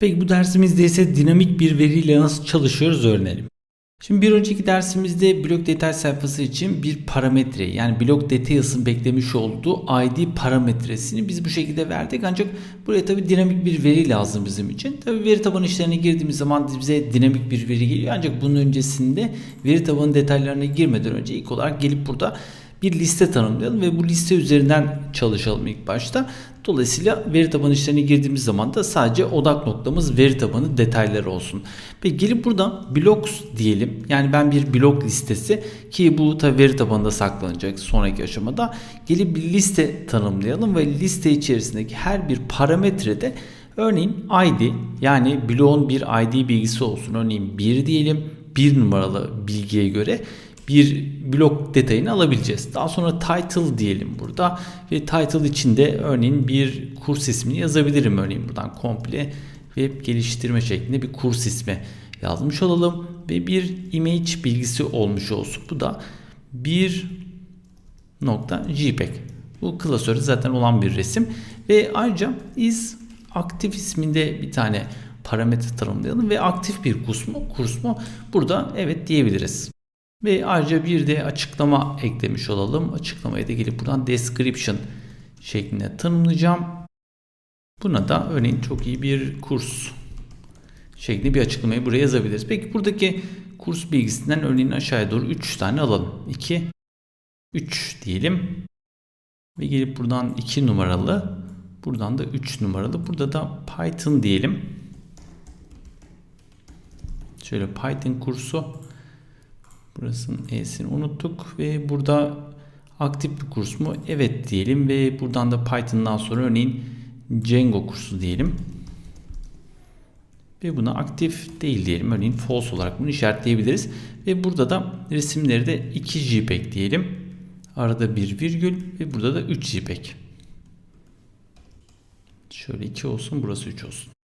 Peki bu dersimizde ise dinamik bir veriyle nasıl çalışıyoruz öğrenelim. Şimdi bir önceki dersimizde blok detay sayfası için bir parametre yani blok details'ın beklemiş olduğu ID parametresini biz bu şekilde verdik. Ancak buraya tabi dinamik bir veri lazım bizim için. Tabi veri tabanı işlerine girdiğimiz zaman bize dinamik bir veri geliyor. Ancak bunun öncesinde veri tabanı detaylarına girmeden önce ilk olarak gelip burada bir liste tanımlayalım ve bu liste üzerinden çalışalım ilk başta. Dolayısıyla veri tabanı işlerine girdiğimiz zaman da sadece odak noktamız veri tabanı detayları olsun. Ve gelip buradan blocks diyelim. Yani ben bir blok listesi ki bu tabi veri tabanında saklanacak sonraki aşamada. Gelip bir liste tanımlayalım ve liste içerisindeki her bir parametrede örneğin ID yani bloğun bir ID bilgisi olsun. Örneğin 1 diyelim. 1 numaralı bilgiye göre bir blok detayını alabileceğiz. Daha sonra title diyelim burada ve title içinde örneğin bir kurs ismini yazabilirim örneğin buradan komple web geliştirme şeklinde bir kurs ismi yazmış olalım ve bir image bilgisi olmuş olsun. Bu da bir nokta JPEG. Bu klasörde zaten olan bir resim ve ayrıca is aktif isminde bir tane parametre tanımlayalım ve aktif bir kurs mu? Kurs mu? Burada evet diyebiliriz. Ve ayrıca bir de açıklama eklemiş olalım. Açıklamayı da gelip buradan description şeklinde tanımlayacağım. Buna da örneğin çok iyi bir kurs şeklinde bir açıklamayı buraya yazabiliriz. Peki buradaki kurs bilgisinden örneğin aşağıya doğru 3 tane alalım. 2, 3 diyelim. Ve gelip buradan 2 numaralı, buradan da 3 numaralı. Burada da Python diyelim. Şöyle Python kursu Burasının E'sini unuttuk ve burada aktif bir kurs mu? Evet diyelim ve buradan da Python'dan sonra örneğin Django kursu diyelim. Ve buna aktif değil diyelim. Örneğin false olarak bunu işaretleyebiliriz. Ve burada da resimleri de 2 JPEG diyelim. Arada bir virgül ve burada da 3 JPEG. Şöyle 2 olsun burası 3 olsun.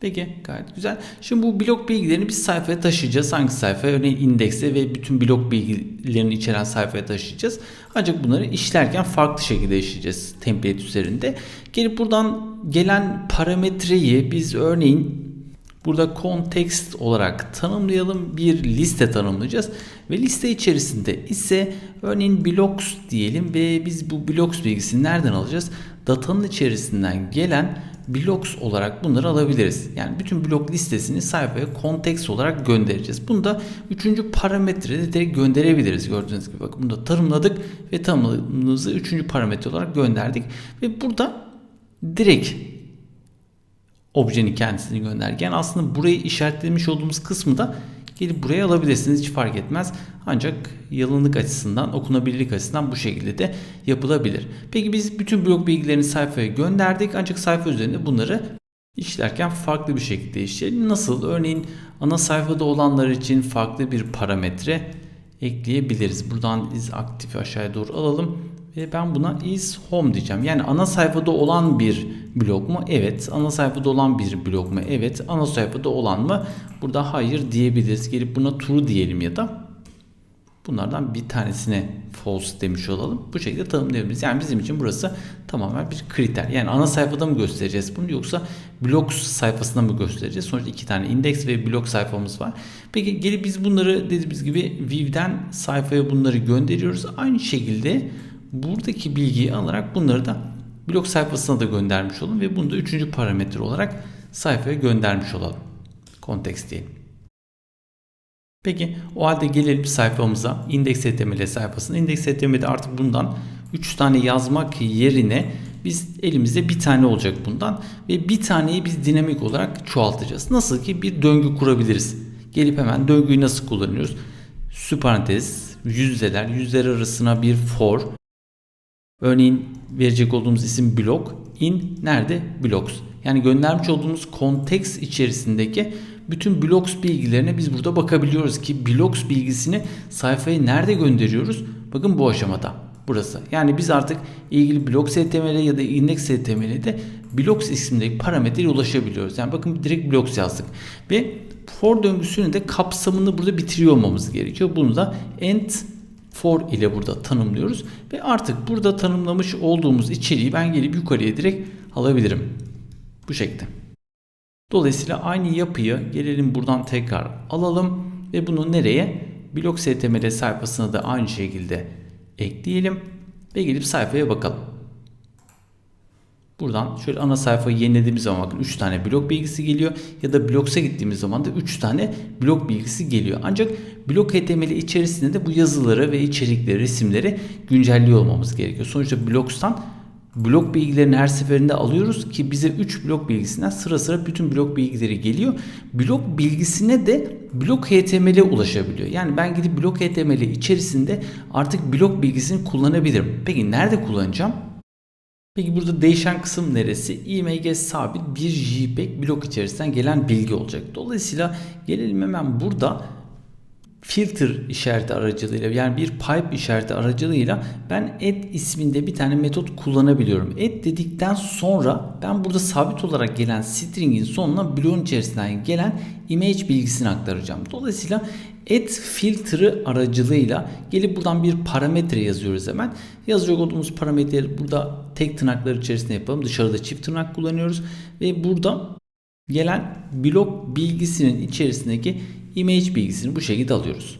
Peki gayet güzel. Şimdi bu blok bilgilerini biz sayfaya taşıyacağız. Hangi sayfaya? Örneğin indekse ve bütün blok bilgilerini içeren sayfaya taşıyacağız. Ancak bunları işlerken farklı şekilde işleyeceğiz template üzerinde. Gelip buradan gelen parametreyi biz örneğin burada context olarak tanımlayalım. Bir liste tanımlayacağız. Ve liste içerisinde ise örneğin blocks diyelim ve biz bu blocks bilgisini nereden alacağız? Datanın içerisinden gelen blocks olarak bunları alabiliriz. Yani bütün blok listesini sayfaya context olarak göndereceğiz. Bunu da üçüncü parametrede direkt gönderebiliriz. Gördüğünüz gibi bakın bunu da tanımladık ve tanımladığımızı üçüncü parametre olarak gönderdik. Ve burada direkt objenin kendisini göndergen aslında burayı işaretlemiş olduğumuz kısmı da gelip buraya alabilirsiniz hiç fark etmez. Ancak yalınlık açısından okunabilirlik açısından bu şekilde de yapılabilir. Peki biz bütün blok bilgilerini sayfaya gönderdik ancak sayfa üzerinde bunları işlerken farklı bir şekilde işleyelim. Nasıl? Örneğin ana sayfada olanlar için farklı bir parametre ekleyebiliriz. Buradan is aktifi aşağıya doğru alalım ve ben buna is home diyeceğim. Yani ana sayfada olan bir blok mu? Evet. Ana sayfada olan bir blok mu? Evet. Ana sayfada olan mı? Burada hayır diyebiliriz. Gelip buna true diyelim ya da bunlardan bir tanesine false demiş olalım. Bu şekilde tanımlayabiliriz. Yani bizim için burası tamamen bir kriter. Yani ana sayfada mı göstereceğiz bunu yoksa blok sayfasında mı göstereceğiz? Sonuçta iki tane indeks ve blok sayfamız var. Peki gelip biz bunları dediğimiz gibi View'den sayfaya bunları gönderiyoruz. Aynı şekilde buradaki bilgiyi alarak bunları da blok sayfasına da göndermiş olalım ve bunu da üçüncü parametre olarak sayfaya göndermiş olalım. Context diyelim. Peki o halde gelelim sayfamıza index.html sayfasına. Index.html'de artık bundan 3 tane yazmak yerine biz elimizde bir tane olacak bundan ve bir taneyi biz dinamik olarak çoğaltacağız. Nasıl ki bir döngü kurabiliriz. Gelip hemen döngüyü nasıl kullanıyoruz? Süparantez, yüzdeler, yüzler arasına bir for. Örneğin verecek olduğumuz isim blok. In nerede? Blocks. Yani göndermiş olduğumuz konteks içerisindeki bütün blocks bilgilerine biz burada bakabiliyoruz ki blocks bilgisini sayfaya nerede gönderiyoruz? Bakın bu aşamada. Burası. Yani biz artık ilgili blocks HTML ya da index HTML'de blocks isimdeki parametreye ulaşabiliyoruz. Yani bakın direkt blocks yazdık. Ve for döngüsünün de kapsamını burada bitiriyor olmamız gerekiyor. Bunu da end for ile burada tanımlıyoruz. Ve artık burada tanımlamış olduğumuz içeriği ben gelip yukarıya direkt alabilirim. Bu şekilde. Dolayısıyla aynı yapıyı gelelim buradan tekrar alalım ve bunu nereye? Blok STML sayfasına da aynı şekilde ekleyelim ve gelip sayfaya bakalım. Buradan şöyle ana sayfayı yenilediğimiz zaman bakın 3 tane blok bilgisi geliyor ya da Blocks'a gittiğimiz zaman da 3 tane blok bilgisi geliyor. Ancak blok HTML içerisinde de bu yazıları ve içerikleri, resimleri güncelliyor olmamız gerekiyor. Sonuçta Blocks'tan blok bilgilerini her seferinde alıyoruz ki bize 3 blok bilgisinden sıra sıra bütün blok bilgileri geliyor. Blok bilgisine de blok HTML'e ulaşabiliyor. Yani ben gidip blok HTML içerisinde artık blok bilgisini kullanabilirim. Peki nerede kullanacağım? Peki burada değişen kısım neresi? IMG sabit bir JPEG blok içerisinden gelen bilgi olacak. Dolayısıyla gelelim hemen burada filter işareti aracılığıyla yani bir pipe işareti aracılığıyla ben add isminde bir tane metot kullanabiliyorum. Add dedikten sonra ben burada sabit olarak gelen string'in sonuna bloğun içerisinden gelen image bilgisini aktaracağım. Dolayısıyla add filter'ı aracılığıyla gelip buradan bir parametre yazıyoruz hemen. Yazacak olduğumuz parametreleri burada tek tırnaklar içerisinde yapalım. Dışarıda çift tırnak kullanıyoruz ve burada gelen blok bilgisinin içerisindeki image bilgisini bu şekilde alıyoruz.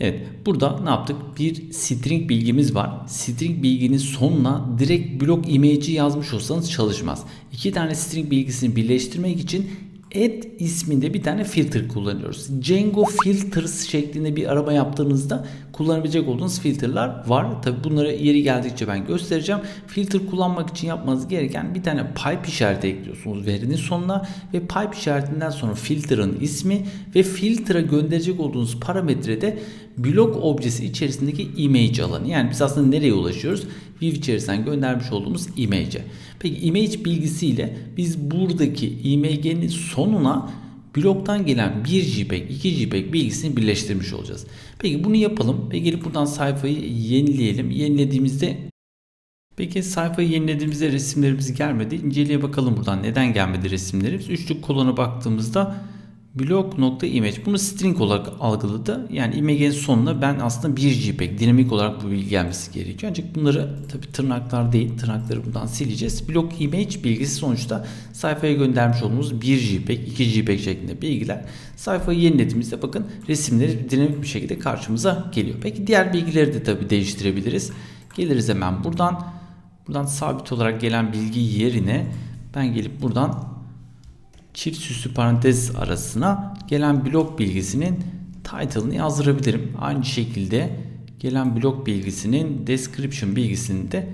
Evet burada ne yaptık? Bir string bilgimiz var. String bilginin sonuna direkt blok image'i yazmış olsanız çalışmaz. İki tane string bilgisini birleştirmek için add isminde bir tane filter kullanıyoruz. Django filters şeklinde bir arama yaptığınızda kullanabilecek olduğunuz filterler var. Tabi bunları yeri geldikçe ben göstereceğim. Filter kullanmak için yapmanız gereken bir tane pipe işareti ekliyorsunuz verinin sonuna ve pipe işaretinden sonra filter'ın ismi ve filter'a gönderecek olduğunuz parametrede blok objesi içerisindeki image alanı. Yani biz aslında nereye ulaşıyoruz? View içerisinden göndermiş olduğumuz image'e. Peki image bilgisiyle biz buradaki img'nin sonuna bloktan gelen 1 JPEG, 2 JPEG bilgisini birleştirmiş olacağız. Peki bunu yapalım ve gelip buradan sayfayı yenileyelim. Yenilediğimizde Peki sayfayı yenilediğimizde resimlerimiz gelmedi. İnceleye bakalım buradan neden gelmedi resimlerimiz. Üçlük kolona baktığımızda blok.image bunu string olarak algıladı. Yani image'in sonuna ben aslında bir JPEG dinamik olarak bu bilgi gelmesi gerekiyor. Ancak bunları tabi tırnaklar değil tırnakları buradan sileceğiz. Blok image bilgisi sonuçta sayfaya göndermiş olduğumuz bir JPEG, iki JPEG şeklinde bilgiler. Sayfayı yenilediğimizde bakın resimleri dinamik bir şekilde karşımıza geliyor. Peki diğer bilgileri de tabi değiştirebiliriz. Geliriz hemen buradan. Buradan sabit olarak gelen bilgi yerine ben gelip buradan çift süslü parantez arasına gelen blok bilgisinin title'ını yazdırabilirim. Aynı şekilde gelen blok bilgisinin description bilgisini de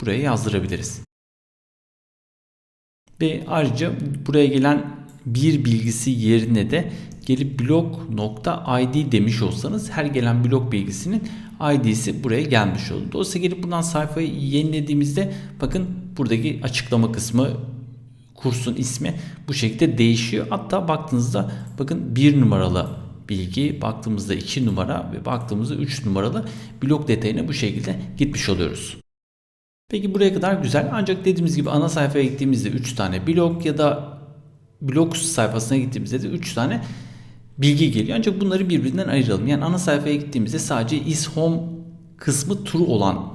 buraya yazdırabiliriz. Ve ayrıca buraya gelen bir bilgisi yerine de gelip blok.id demiş olsanız her gelen blok bilgisinin id'si buraya gelmiş olur. Dolayısıyla gelip buradan sayfayı yenilediğimizde bakın buradaki açıklama kısmı kursun ismi bu şekilde değişiyor. Hatta baktığınızda bakın bir numaralı bilgi, baktığımızda 2 numara ve baktığımızda 3 numaralı blok detayına bu şekilde gitmiş oluyoruz. Peki buraya kadar güzel ancak dediğimiz gibi ana sayfaya gittiğimizde 3 tane blok ya da blok sayfasına gittiğimizde de 3 tane bilgi geliyor. Ancak bunları birbirinden ayıralım. Yani ana sayfaya gittiğimizde sadece is home kısmı true olan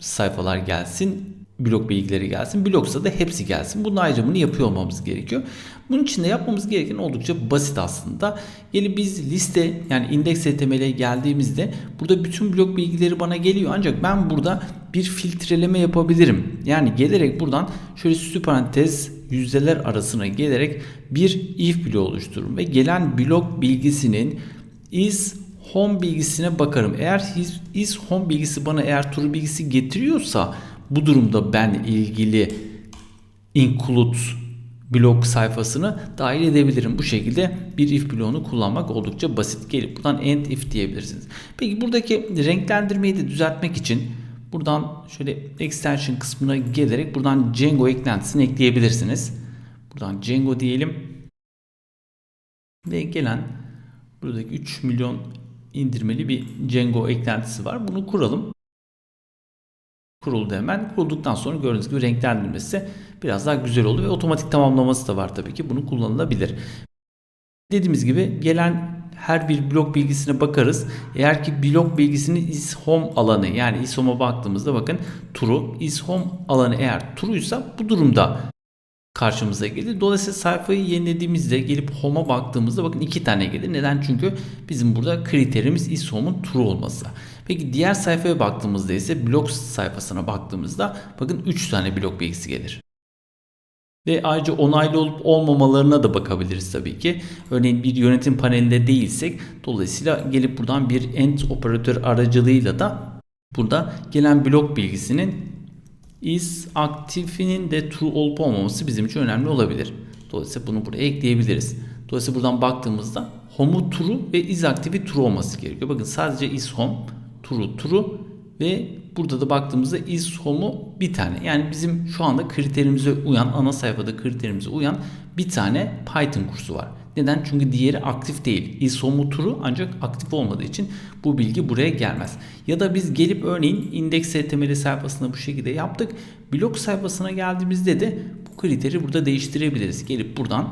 sayfalar gelsin blok bilgileri gelsin. Bloksa da hepsi gelsin. Bunun ayrımını yapıyor olmamız gerekiyor. Bunun için de yapmamız gereken oldukça basit aslında. Yani biz liste yani indeks HTML'e geldiğimizde burada bütün blok bilgileri bana geliyor. Ancak ben burada bir filtreleme yapabilirim. Yani gelerek buradan şöyle süslü parantez yüzdeler arasına gelerek bir if bloğu oluştururum. Ve gelen blok bilgisinin is home bilgisine bakarım. Eğer is home bilgisi bana eğer true bilgisi getiriyorsa bu durumda ben ilgili include blok sayfasını dahil edebilirim. Bu şekilde bir if bloğunu kullanmak oldukça basit. Gelip buradan end if diyebilirsiniz. Peki buradaki renklendirmeyi de düzeltmek için buradan şöyle extension kısmına gelerek buradan Django eklentisini ekleyebilirsiniz. Buradan Django diyelim. Ve gelen buradaki 3 milyon indirmeli bir Django eklentisi var. Bunu kuralım kuruldu hemen. Kurulduktan sonra gördüğünüz gibi renklendirmesi biraz daha güzel oldu ve otomatik tamamlaması da var tabii ki. Bunu kullanılabilir. Dediğimiz gibi gelen her bir blok bilgisine bakarız. Eğer ki blok bilgisinin is home alanı yani is home'a baktığımızda bakın true is home alanı eğer true'ysa bu durumda karşımıza gelir. Dolayısıyla sayfayı yenilediğimizde gelip home'a baktığımızda bakın iki tane gelir. Neden? Çünkü bizim burada kriterimiz is home'un true olması. Peki diğer sayfaya baktığımızda ise blok sayfasına baktığımızda bakın 3 tane blok bilgisi gelir. Ve ayrıca onaylı olup olmamalarına da bakabiliriz tabii ki. Örneğin bir yönetim panelinde değilsek dolayısıyla gelip buradan bir end operatör aracılığıyla da burada gelen blok bilgisinin is aktifinin de true olup olmaması bizim için önemli olabilir. Dolayısıyla bunu buraya ekleyebiliriz. Dolayısıyla buradan baktığımızda home'u true ve is aktifi true olması gerekiyor. Bakın sadece is home true true ve burada da baktığımızda is home'u bir tane. Yani bizim şu anda kriterimize uyan ana sayfada kriterimize uyan bir tane Python kursu var. Neden? Çünkü diğeri aktif değil. Is home'u true ancak aktif olmadığı için bu bilgi buraya gelmez. Ya da biz gelip örneğin indeks HTML sayfasında bu şekilde yaptık. Blok sayfasına geldiğimizde de bu kriteri burada değiştirebiliriz. Gelip buradan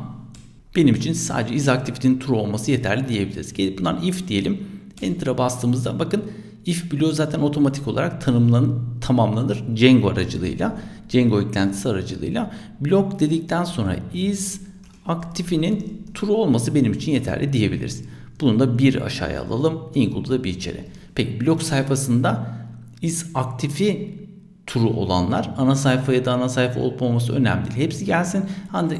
benim için sadece is activity'nin true olması yeterli diyebiliriz. Gelip buradan if diyelim. Enter'a bastığımızda bakın if bloğu zaten otomatik olarak tanımlan tamamlanır Django aracılığıyla. Django eklentisi aracılığıyla. Blok dedikten sonra is aktifinin true olması benim için yeterli diyebiliriz. Bunu da bir aşağıya alalım. Include'u da bir içeri. Peki blok sayfasında is aktifi true olanlar ana sayfaya da ana sayfa olup olması önemli değil. Hepsi gelsin.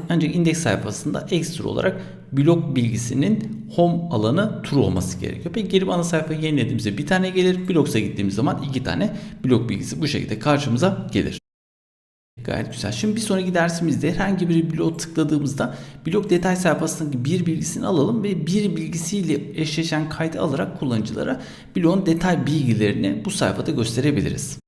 Ancak indeks sayfasında ekstra olarak blok bilgisinin home alanı true olması gerekiyor. Peki gelip ana sayfayı yenilediğimizde bir tane gelir. Bloksa gittiğimiz zaman iki tane blok bilgisi bu şekilde karşımıza gelir. Gayet güzel. Şimdi bir sonraki dersimizde herhangi bir bloğa tıkladığımızda blok detay sayfasındaki bir bilgisini alalım ve bir bilgisiyle eşleşen kaydı alarak kullanıcılara bloğun detay bilgilerini bu sayfada gösterebiliriz.